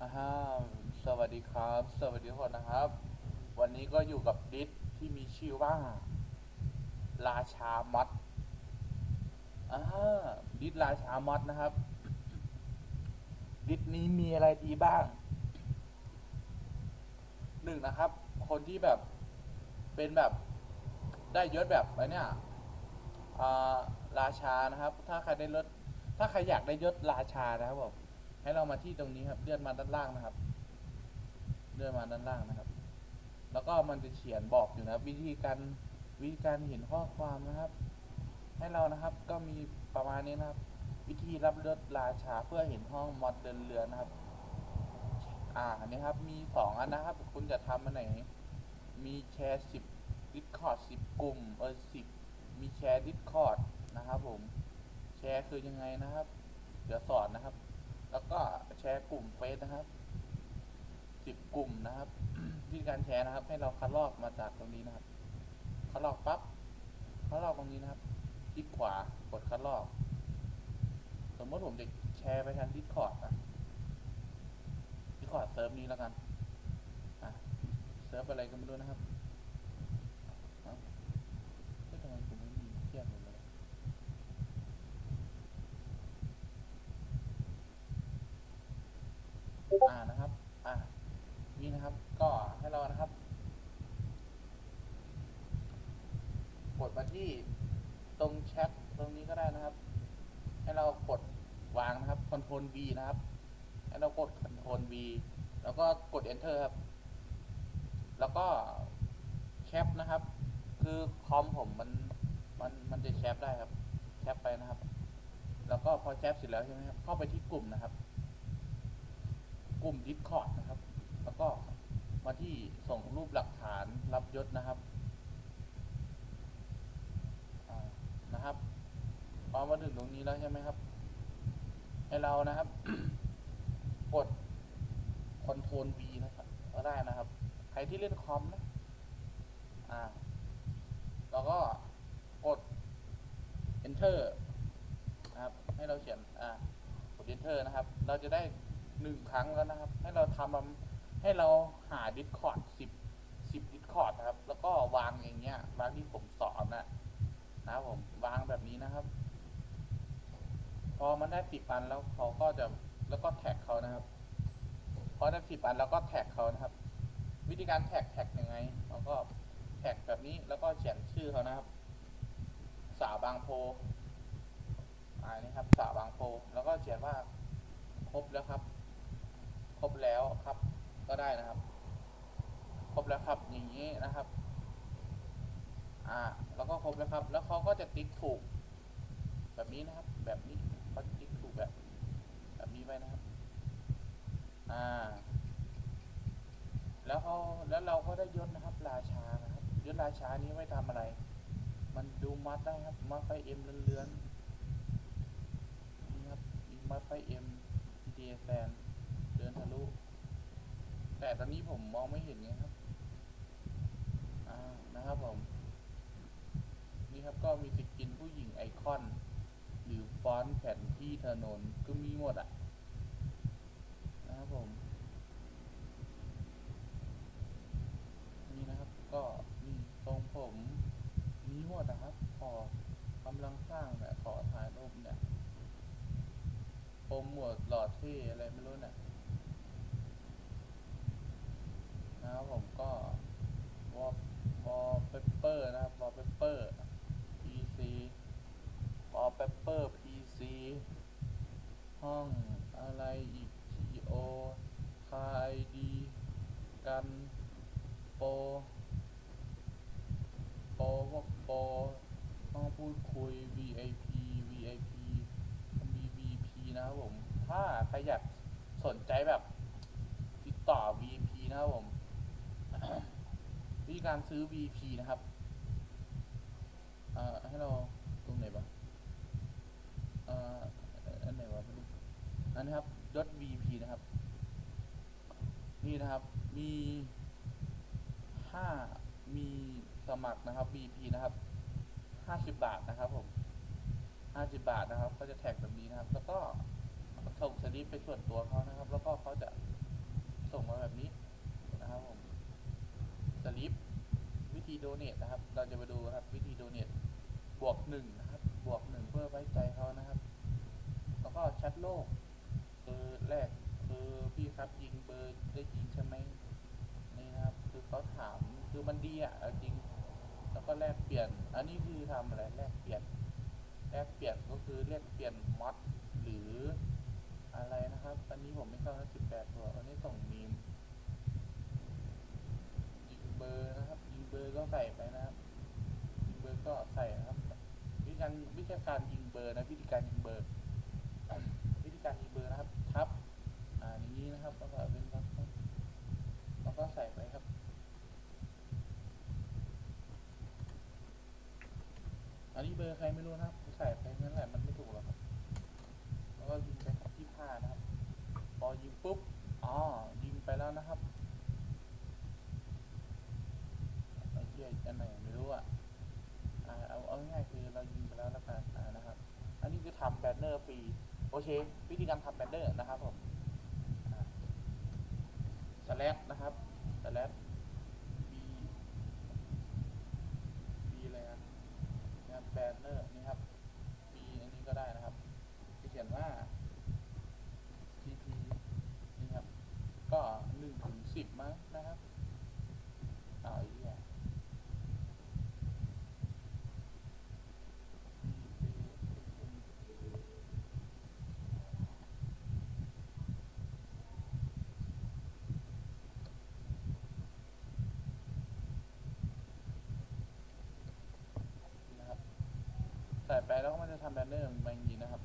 สวัสดีครับ สวัสดีทุกคนนะครับ วันนี้ก็อยู่กับดิสที่มีชื่อว่า ราชามัดอ่าดิสราชามัดนะครับ ดิสนี้มีอะไรดีบ้างหนึ่งนะครับ คนที่แบบเป็นแบบได้ยศแบบไอ้เนี่ยอ่าราชานะครับ ถ้าใครได้ยศถ้าใครอยากได้ยศราชานะครับผม ให้เรามาที่ตรงนี้ครับเลื่อนมาด้านล่างนะครับเลื่อนมาด้านล่างนะครับ แล้วก็มันจะเขียนบอกอยู่นะครับวิธีการวิธีการเห็นข้อความนะครับ ให้เรานะครับก็มีประมาณนี้นะครับ วิธีรับเลือดราชาเพื่อเห็นห้องมอดเดินเรือนะครับ อ่าอันนี้ครับมีสองอันนะครับ คุณจะทำอันไหน มีแชร์สิบดิสคอร์ดสิบกลุ่มเออสิบมีแชร์ดิสคอร์ดนะครับผมแชร์คือยังไงนะครับ เดี๋ยวสอนนะครับ แล้วก็แชร์กลุ่มเฟซนะครับสิบกลุ่มนะครับวิธีการแชร์นะครับ ให้เราคัดลอกมาจากตรงนี้นะครับ คัดลอกปั๊บคัดลอกตรงนี้นะครับคลิกขวากดคัดลอก สมมติผมจะแชร์ไปทางดิสคอร์ดนะดิสคอร์ดเซิร์ฟนี้แล้วกันเซิร์ฟอะไรก็ไม่รู้นะครับเอ้าเฮ้ยทำไมผมไม่มีเทียบเลยเลย อ่านะครับอ่านี่นะครับ ก็ให้เรานะครับ กดมาที่ตรงแชทตรงนี้ก็ได้นะครับ ให้เรากดวางนะครับ Ctrl V นะครับ ให้เรากด Ctrl V แล้วก็กด Enter ครับ แล้วก็แคปนะครับ คือคอมผมมันมันมันจะแคปได้ครับ แคปไปนะครับ แล้วก็พอแคปเสร็จแล้วใช่ไหมครับ เข้าไปที่กลุ่มนะครับ กลุ่ม Discord นะครับ แล้วก็มาที่ส่งรูปหลักฐานรับยศนะครับนะครับพอมาถึงตรงนี้แล้วใช่ไหมครับ ให้เรานะครับ กด Ctrl V นะครับก็ได้นะครับ ใครที่เล่นคอมนะอ่าแล้วก็กด Enter นะครับ ให้เราเขียน อ่ากด Enter นะครับ เราจะได้ หนึ่งครั้งแล้วนะครับ ให้เราทำให้เราหา Discord สิบสิบ Discord นะครับ แล้วก็วางอย่างเงี้ยวางที่ผมสอนนะนะครับผมวางแบบนี้นะครับ พอมันได้สิบอันแล้วเขาก็จะแล้วก็แท็กเขานะครับ พอได้สิบอันแล้วก็แท็กเขานะครับ วิธีการแท็กแท็กยังไงเราก็แท็กแบบนี้แล้วก็เขียนชื่อเขานะครับ สาวบางโพอ่านี่ครับสาวบางโพแล้วก็เขียนว่าครบแล้วครับ ครบแล้วครับ ก็ได้นะครับ ครบแล้วครับอย่างนี้นะครับ อ่า แล้วก็ครบแล้วครับ แล้วเขาก็จะติ๊กถูก แบบนี้นะครับ แบบนี้เขาติ๊กถูกแบบ แบบนี้ไว้นะครับ อ่า แล้วเขาแล้วเราก็ได้ยศนะครับ ราชานะครับยศราชานี้ไว้ทำอะไร มันดูมัดได้ครับมัดไฟเอ็มเลื่อนๆนี่ครับมัดไฟเอ็ม GTA แฟนเดิน ทะลุ แต่ตอนนี้ผมมองไม่เห็นไงครับอ่านะครับผม นี่ครับก็มีสกินผู้หญิงไอคอน หรือฟอนต์แผนที่ถนนก็มีหมดอะ นะครับผม นี่นะครับก็นี่ทรงผมมีหมดนะครับขอกำลังสร้างเนี่ยขอถ่ายรูปเนี่ยปมหมวดหลอดที่อะไรไม่รู้เนี่ยนะครับผมก็วอลวอ ลเปเปอร์นะครับวอลเปเปอร์ PC วอลเปเปอร์ PC ห้องอะไรอีก TO คา ID กันโปโปรพวกโปรห้องพูดคุย VIP VIP มี VP นะครับผม ถ้าใครอยากสนใจแบบติดต่อ VP นะครับผมวิธีการซื้อ VP นะครับ่าให้เราตรงไหนบ้างอ่าอันไหนวะไม่รู้อันนี้ครับ .vp นะครับ นี่นะครับ มีห้ามีสมัครนะครับ vp นะครับห้าสิบบาทนะครับผมห้าสิบบาทนะครับ ก็จะแท็กแบบนี้นะครับ แล้วก็ส่งสลิปไปส่วนตัวเขานะครับ แล้วก็เขาจะส่งมาแบบนี้นะครับผมสลิปวิธีโดเนตนะครับ เราจะไปดูครับวิธีโดเนต บวกหนึ่งนะครับ บวกหนึ่งเพื่อไว้ใจเขานะครับ แล้วก็แชทโลกคือร์แรกคือร์พี่ครับยิงเบอร์ได้จริงใช่ไหมนี่นะครับ คือเขาถามคือมันดีอะจริง แล้วก็แลกเปลี่ยน อันนี้คือทำอะไรแลกเปลี่ยนแลกเปลี่ยนก็คือแลกเปลี่ยนมอดหรืออะไรนะครับ อันนี้ผมไม่เข้านะสิบแปดตัวอันนี้ส่งมีมยิงเบอร์นะครับยิงเบอร์ก็ใส่ไปนะครับยิงเบอร์ก็ใส่นะครับ วิธีการวิธีการยิงเบอร์นะวิธีการยิงเบอร์ วิธีการยิงเบอร์นะครับทับอ่าอย่างนี้นะครับแล้วก็เป็นครับแล้วก็ใส่ไปครับอันนี้เบอร์ใครไม่รู้นะครับใส่ไปนั่นแหละมันไม่ถูกหรอกครับแล้วก็ยิงไปครับที่ผ้านะครับพอยิงปุ๊บอ๋อยิงไปแล้วนะครับไอ้เหี้ยอันไหนไม่รู้อะ อ่า เอาเอาง่ายๆคือเรายิงไปแล้วแล้วกันอ่านะครับ อันนี้คือทำแบนเนอร์ฟรี โอ เค วิธีการทำแบนเนอร์นะครับผมสแลปนะครับสแลป B B อะไรนะนะครับแบนเนอร์นี่ครับ B อันนี้ก็ได้นะครับจะเขียนว่า GP นี่ครับ ก็หนึ่งถึงสิบมั้งนะครับเอาอีกอย่าง นะครับใส่ ไปแล้วมันจะทำแบนเนอร์มาอย่างนี้นะครับ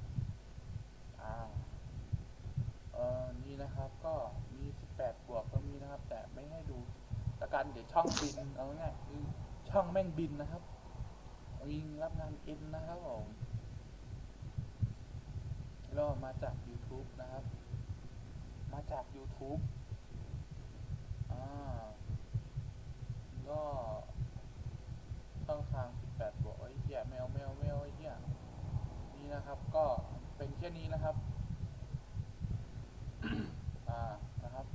อ่าเออนี่นะครับก็มี 18 บวกก็มีนะครับ แต่ไม่ให้ดูละกันเดี๋ยวช่องบินเอาง่ายๆคือช่องแม่งบินนะครับวิ่งรับงานเอ็นนะครับผมแล้วมาจาก YouTube นะครับ มาจาก YouTube อ่า ก็ ช่องทาง 18 บวกไอ้เหี้ยแมวแมวแมวไอ้เหี้ย นะครับ ก็เป็นแค่นี้นะครับนะครับ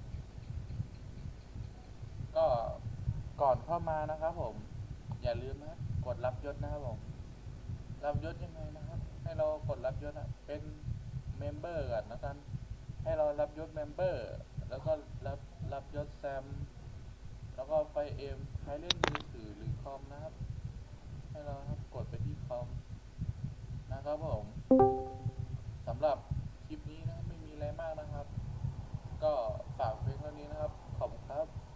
ก็ก่อนเข้ามานะครับ ผม อย่าลืมนะครับกดรับยศนะครับผมรับยศยังไงนะครับ ให้เรากดรับยศอะเป็นเมมเบอร์ก่อนนะกันให้เรารับยศเมมเบอร์แล้วก็รับรับยศแซม แล้วก็ไฟเอ็มใครเล่นมือถือหรือคอมนะครับ ให้เราครับกดไปที่คอมนะครับผม ก็